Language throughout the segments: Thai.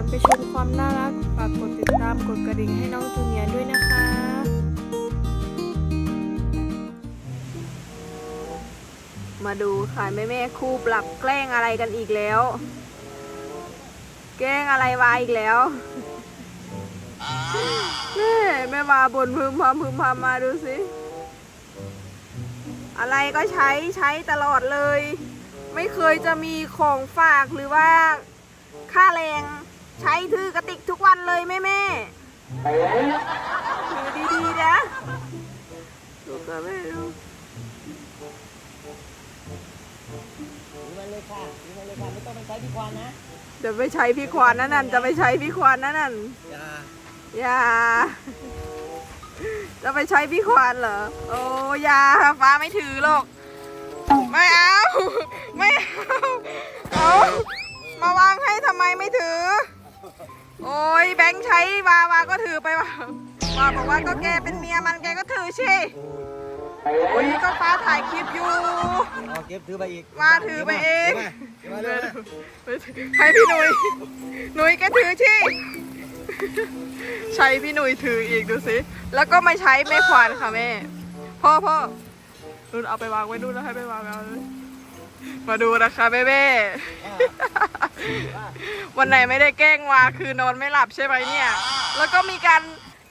อนไปชมความน่ารักฝากกดติดตามกดกระดิ่งให้น้องจูเนียร์ด้วยนะคะมาดูค่ะแม่แม่คู่ปรับแกล้งอะไรกันอีกแล้ว แกล้งอะไรวาอีกแล้วแม่แม่วาบนพึมพำพึมพำมาดูสิ อะไรก็ใช้ใช้ตลอดเลย ไม่เคยจะมีของฝากหรือว่า ค่าแรง ใช้ถือกระติกทุกวันเลยแม่แม่ถือดีๆนะดูกันแม่ดูถือมาเลยค่ะถือมาเลยค่ะไม่ต้องไปใช้พี่ควานนะเดี๋ยวไปใช้พี่ควานนั่นนั่นจะไปใช้พี่ควานนั่นนั่นอย่าอย่าจะไปใช้พี่ควานเหรอ โอ้อยาฟ้าไม่ถือหรอก ไม่เอา ไม่เอา เอา มาวางให้ทำไมไม่ถือ โอ้ยแบงค์ใช้วาวาก็ถือไปว่าวาบอกว่าก็แกเป็นเมียมันแกก็ถือสิโอ้ยก็ฟ้าถ่ายคลิปอยู่เอาเก็บถือไปอีกมาถือไปเองเก็บมาเร็วนะให้พี่หนุยหนุยแกถือที่ใช้พี่หนุยถืออีกดูสิ แล้วก็ไม่ใช้แม่ควานค่ะแม่ พ่อพ่อนุ่นเอาไปวางไว้นู่นแล้วให้ไปวางเอาเลยมาดูนะคะแม่แม่ วันไหนไม่ได้แกล้งวาคือนอนไม่หลับใช่ไหมเนี่ย แล้วก็มีการ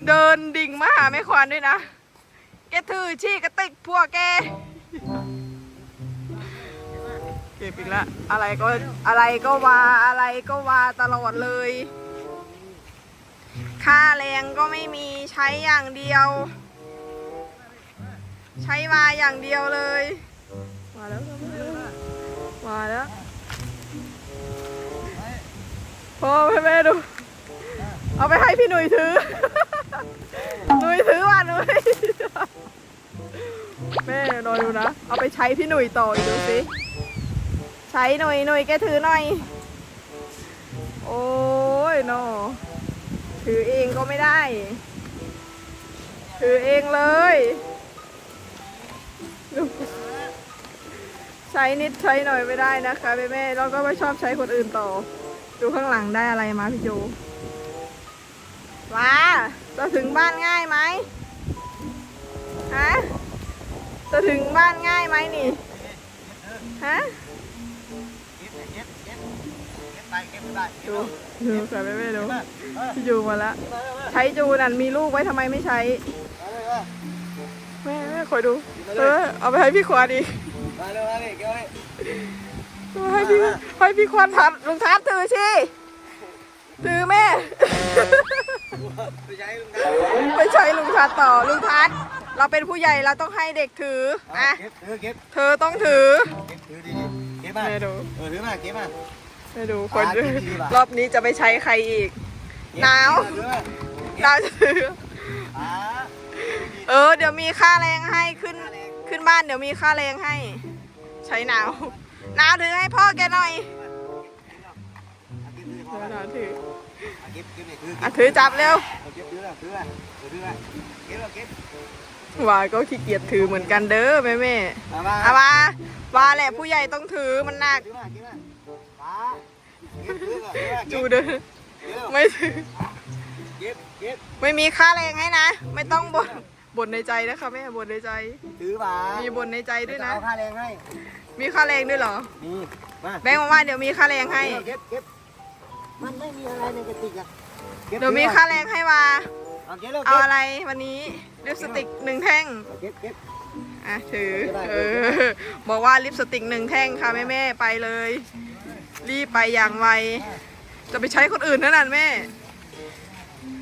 เดินดิ่งมาหาแม่ควานด้วยนะ แกถือชี้กระติกพวกแก เก็บอีกแล้วอะไรก็อะไรก็วาอะไรก็วาตลอดเลย ค่าแรงก็ไม่มีใช้อย่างเดียว ใช้วาอย่างเดียวเลย มาแล้วมาแล้ว พ่อแม่ดู เอาไปให้พี่หนุ่ยถือ หนุ่ยถือว่ะหนุ่ยแม่รอยดูนะ เอาไปใช้พี่หนุ่ยต่ออีกดูสิ ใช้หน่อยหน่อยแกถือหน่อย โอ้ยโนถือเองก็ไม่ได้ ถือเองเลยดูใช้นิดใช้หน่อยไม่ได้นะคะแม่แม่เราก็ไม่ชอบใช้คนอื่นต่อ ดูข้างหลังได้อะไรมาพี่โจว้าจะถึงบ้านง่ายไหมฮะจะถึงบ้านง่ายไหมนี่ฮะเก็บเก็บเก็บเก็บไปเก็บไปเก็บดูมาดูใส่ไปไม่ดูมามาพี่จูมาแล้วใช้จูนั่นมีลูกไว้ทำไมไม่ใช้มาเลยมาแม่แม่คอยดูเออเอาไปให้พี่ควานอีกมาเลยมาเลยเก็บไว้เอา ให้พี่ให้พี่ควานทัดลุงทัดถือสิถือแม่ ไปใช้ลุงนะไปใช้ลุงทัดต่อลุงทัดเราเป็นผู้ใหญ่เราต้องให้เด็กถืออะอะเก็บถือเก็บเธอต้องถือเก็บถือดีๆเก็บมาแม่ดูเออถือมาเก็บมาแม่ดูคนอะเก็บดีๆว่ะรอบนี้จะไปใช้ใครอีกหนาวถือมาดาวจะถืออ่าเออ เดี๋ยวมีค่าแรงให้ขึ้นขึ้นบ้านเดี๋ยวมีค่าแรงให้ ใช้หนาวห นาวถือให้พ่อแกหน่อยเก็บถือพอหแล้วนาวถือเก็บเก็บเนี่ยถืออะถือจับเร็วเก็บถือแล้วถือแล้วถือแล้วเก็บแล้วเก็บวาก็ขี้เกียจถือเหมือนกันเด้อแม่แม่เอามาเอามาวาแหละผู้ใหญ่ต้องถือมันหนักถือมาเก็บมาป้าเก็บถือก่อนถือมาเก็จูบเด้อเก็บไม่ถือเก็บเก็บไม่มีค่าแรงให้นะ ไม่ต้องบ่นบ่นในใจนะคะแม่บ่นในใจ ถือมามีบ่นในใจด้วยนะเอาค่าแรงให้ มีค่าแรงด้วยเหรอ มีมาแบงค์บอกว่าเดี๋ยวมีค่าแรงให้ เก็บเก็บมันไม่มีอะไรในกระติกอะก็บเดี๋ยวมีค่าแรงให้วาเอาเก็บแล้วเอาเก็บอะไรวันนี้ลิปสติกหนึ่งแท่ง เก็บเก็บ อะถือได้เออบอกว่าลิปสติกหนึ่งแท่งค่ะแม่แม่ๆไปเลย รีบไปอย่างไว จะไปใช้คนอื่นนั่นน่ะแม่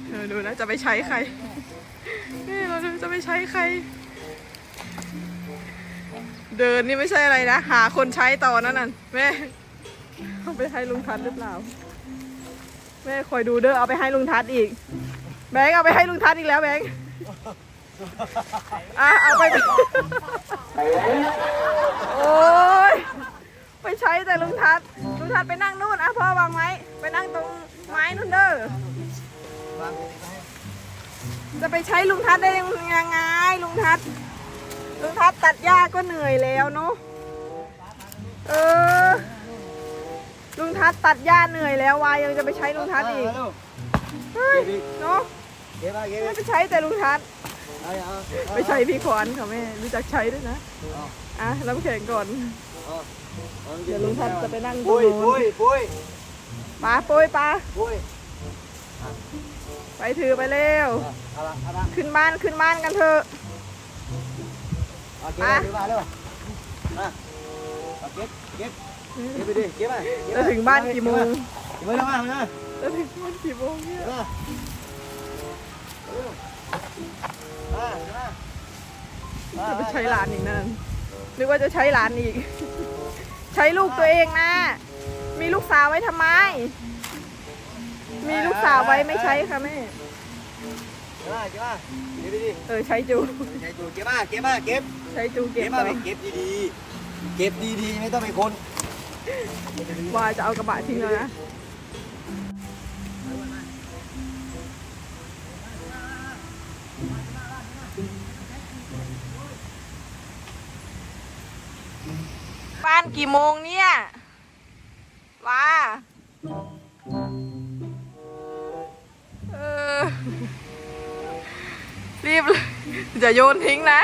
เออดูนะจะไปใช้ใครแม่เราจะไปใช้ใคร เดินนี่ไม่ใช่อะไรนะ หาคนใช้ต่อนั่นน่ะแม่เอาไปให้ลุงทัศน์หรือเปล่า แม่คอยดูเด้อเอาไปให้ลุงทัศน์อีก แบงค์เอาไปให้ลุงทัศน์อีกแล้วแบงค์อะเอาไป โอ้ยไปใช้แต่ลุงทัศน์ลุงทัศน์ไปนั่งนู่นอะพ่อวางไว้ไปนั่งตรงไม้นู่นเด้อจะไปใช้ลุงทัศน์ได้ยังไงลุงทัศน์ ลุงทัศน์ตัดหญ้าก็เหนื่อยแล้วเนาะเออ ลุงทัศน์ตัดหญ้าเหนื่อยแล้ววายังจะไปใช้ลุงทัศน์อีกเฮ้ยเนาะเก็บมาเก็บไม่มาไปใช้แต่ลุงทัศน์เอาเอาเอาไปใช้พี่ขวัญค่ะแม่รู้จักใช้ด้วยนะเอาอะน้ำแข็งก่อนเอาอาเดี๋ยวลุงทัศน์จะไปนั่งตรงปุ้ยนู้ปุ้นยปุ้ยปลาโปรยปลาปุ้ยไปถือไปเร็ว เอาละเอาละขึ้นบ้านขึ้นบ้านกันเถอะ เอาเก็บมาถือมาเร็วมาเอาเก็บเก็บเก็บไปดิเก็บมาเก็บจะมาถึงบ้านกี่โมงเก็บมาเร็วมาเร็วมาจะถึงบ้านกี่โมงเนี่ยเร็วมาเร็วมามาจะไปใช้หลานอีกนั่นนึกว่าจะใช้หลานอีก ใช้ลูกตัวเองนะ มีลูกสาวไว้ทำไม มีลูกสาวไว้ไม่ใช้ค่ะแม่เก็บ มาเก็บมาเก็บไปดิเออใช้จูใช้จูเก็บมาเก็บมาเก็บใช้จูเก็เก็บบต่มาอไปเก็บดีๆเก็บดีๆไม่ต้องไปคนว่าจะเอากระบะทิ้งแล้วนะบ้านกี่โมงเนี่ยว้าเออ รีบเลยจะโยนทิ้งนะ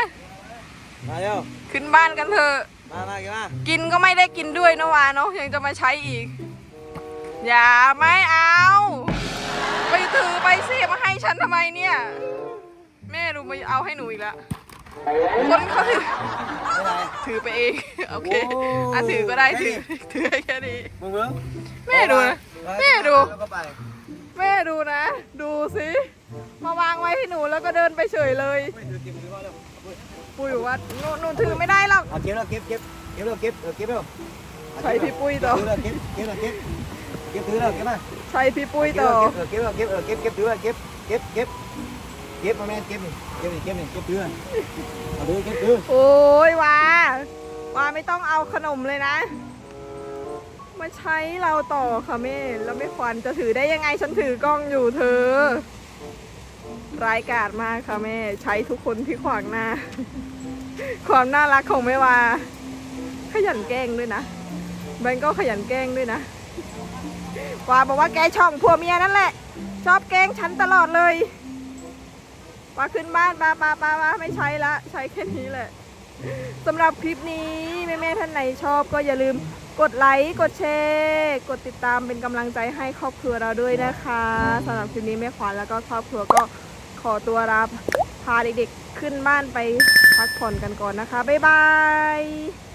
มาเร็วขึ้นบ้านกันเถอะ มามาเก็บมากินก็ไม่ได้กินด้วยนะวาเนาะยังจะมาใช้อีก อย่าไม่เอา ไปถือไปสิมาให้ฉันทำไมเนี่ย แม่ดูมาเอาให้หนูอีกแล้วคนเขาถือไม่เป็นไรถือไปเองโอเคโอ้อะถือก็ได้แค่ถืนี้อถือให้แค่นี้มึงเบิ้งแม่ดูนะแม่ดู แล้วก็ไป แม่ดูนะ ดูสิมาวางไว้ให้หนูแล้วก็เดินไปเฉยเลยไม่ถือเก็บมือก่อนเร็วปุ้ยบอกว่าหนูหนูถือไม่ได้หรอกเอาเก็บแล้วเก็บเก็บเก็บแล้วเก็บเออเก็บแล้วใช้พี่ปุ้ยต่อเก็บเก็บแล้วเก็บเก็บถือแล้วเก็บมาใช้พี่ปุ้ยต่อเก็บแล้วเก็บเออเก็บแล้วเก็บเก็บถือแล้วเก็บเก็บเก็บเก็บมาแม่เก็บนี่เก็บนี่เก็บนี่เก็บถือเอาดูเก็บถือโอ้ยวาวาไม่ต้องเอาขนมเลยนะ มาใช้เราต่อค่ะแม่ แล้วไม่ควรจะถือได้ยังไงฉันถือกล้องอยู่เธอร้ายกาจมากค่ะแม่ ใช้ทุกคนที่ขวางหน้า ความน่ารักของแม่วาขยันแกล้งด้วยนะแบงก์ก็ขยันแกล้งด้วยนะวาบอกว่าแกช่องผัวเมียนั่นแหละ ชอบแกล้งฉันตลอดเลยว่าขึ้นบ้านมามามามาไม่ใช้ละ ใช้แค่นี้แหละสำหรับคลิปนี้ แม่ ๆ ท่านไหนชอบก็อย่าลืม กดไลค์ กดแชร์ กดติดตามเป็นกำลังใจให้ครอบครัวเราด้วยนะคะสำหรับคลิปนี้แม่ขวัญแล้วก็ครอบครัวก็ขอตัวรับพาเด็กๆขึ้นบ้านไปพักผ่อนกันก่อนนะคะ บ๊ายบาย